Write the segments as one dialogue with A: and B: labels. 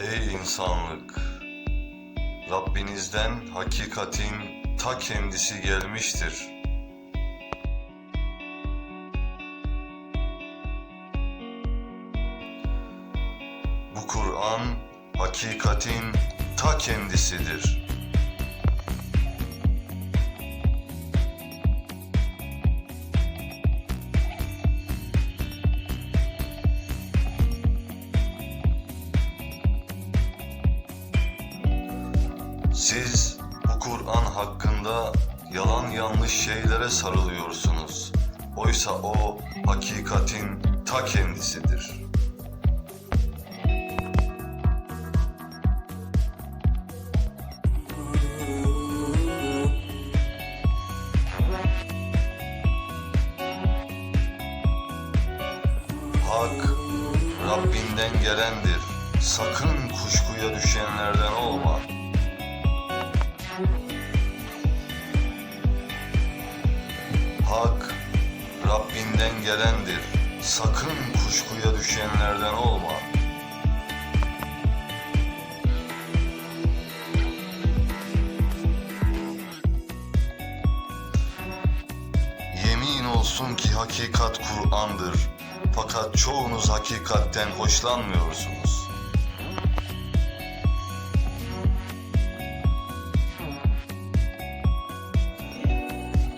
A: Ey insanlık! Rabbinizden hakikatin ta kendisi gelmiştir. Bu Kur'an hakikatin ta kendisidir. Siz bu Kur'an hakkında yalan yanlış şeylere sarılıyorsunuz. Oysa o hakikatin ta kendisidir. Hak Rabbinden gelendir. Sakın kuşkuya düşenlerden olma. Rabbinden gelendir. Sakın kuşkuya düşenlerden olma. Yemin olsun ki hakikat Kur'an'dır. Fakat çoğunuz hakikatten hoşlanmıyorsunuz.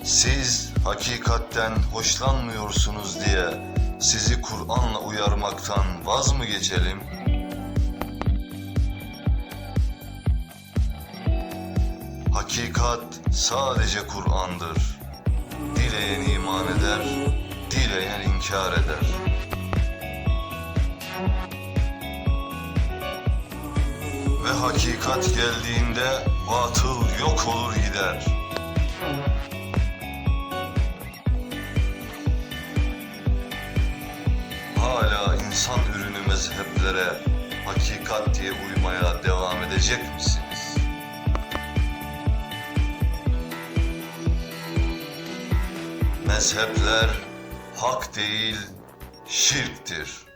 A: Siz hakikatten hoşlanmıyorsunuz diye sizi Kur'an'la uyarmaktan vaz mı geçelim? Hakikat sadece Kur'an'dır. Dileyen iman eder, dileyen inkar eder. Ve hakikat geldiğinde batıl yok olur gider. Mezheplere hakikat diye uymaya devam edecek misiniz? Mezhepler hak değil, şirktir.